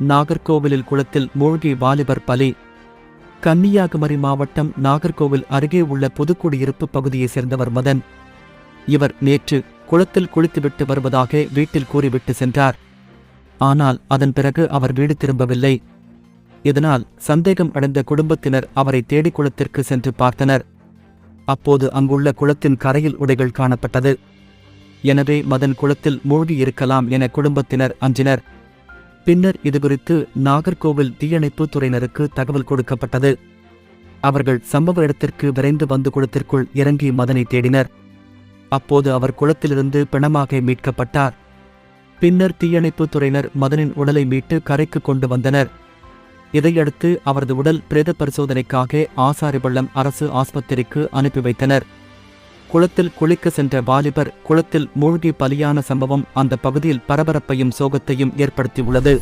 நாகர்கோவிலில் குளத்தில் மூழ்கி வாலிபர் பலி. கன்னியாகுமரி மாவட்டம் நாகர்கோவில் அருகே உள்ள புதுக்குடியிருப்பு பகுதியைச் சேர்ந்தவர் மதன். இவர் நேற்று குளத்தில் குளித்துவிட்டு வருவதாக வீட்டில் கூறிவிட்டு சென்றார். ஆனால் அதன் பிறகு அவர் வீடு திரும்பவில்லை. இதனால் சந்தேகம் அடைந்த குடும்பத்தினர் அவரை தேடி குளத்திற்கு சென்று பார்த்தனர். அப்போது அங்குள்ள குளத்தின் கரையில் உடைகள் காணப்பட்டது. எனவே மதன் குளத்தில் மூழ்கி இருக்கலாம் என குடும்பத்தினர் அஞ்சினர். பின்னர் இதுகுறித்து நாகர்கோவில் தீயணைப்புத் துறையினருக்கு தகவல் கொடுக்கப்பட்டது. அவர்கள் சம்பவ இடத்திற்கு விரைந்து வந்து குளத்திற்குள் இறங்கி மதனை தேடினர். அப்போது அவர் குளத்திலிருந்து பிணமாக மீட்கப்பட்டார். பின்னர் தீயணைப்புத் துறையினர் மதனின் உடலை மீட்டு கரைக்கு கொண்டு வந்தனர். இதையடுத்து அவரது உடல் பிரேத பரிசோதனைக்காக ஆசாரிபள்ளம் அரசு ஆஸ்பத்திரிக்கு அனுப்பி வைத்தனர். குளத்தில் குளிக்க சென்ற வாலிபர் குளத்தில் மூழ்கி பலியான சம்பவம் அந்த பகுதியில் பரபரப்பையும் சோகத்தையும் ஏற்படுத்தியுள்ளது.